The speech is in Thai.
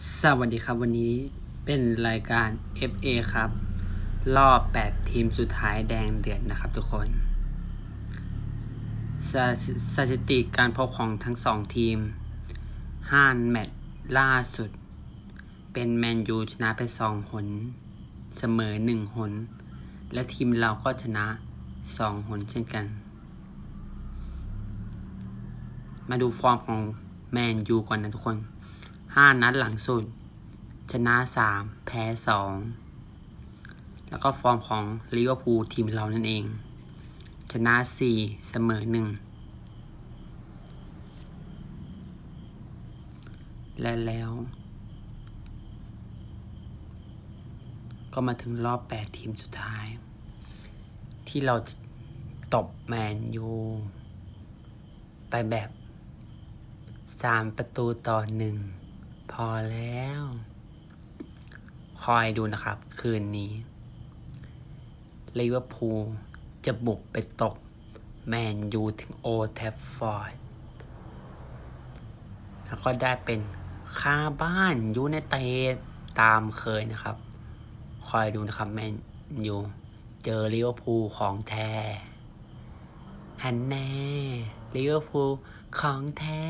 สวัสดีครับวันนี้เป็นรายการ FA ครับ รอบ 8 ทีมสุดท้ายแดงเดือดนะครับทุกคนสถสถิติการพบของทั้งสองทีม5แมตช์ล่าสุด เป็นแมนยูชนะไป 2 หน เสมอ 1 หน และทีมเราก็ชนะ 2 หนเช่นกัน มาดูฟอร์มของแมนยูก่อนนะทุกคน ห้านัดหลังสุด ชนะสามแพ้สองแล้วก็ฟอร์มของลิเวอร์พูลทีมเรานั่นเอง ชนะสี่เสมอหนึ่งและแล้ว ก็มาถึงรอบแปดทีมสุดท้าย ที่เราตบแมนยู ไปแบบสามประตูต่อหนึ่ง พอแล้ว คอยดูนะครับ คืนนี้ลิเวอร์พูลจะบุกไปตก แมนยูถึงโอแทฟฟอร์ด แล้วก็ได้เป็นค่าบ้านยูในเตดตามเคยนะครับ คอยดูนะครับ แมนยูเจอลิเวอร์พูลของแท้ฮันแน่ลิเวอร์พูลของแท้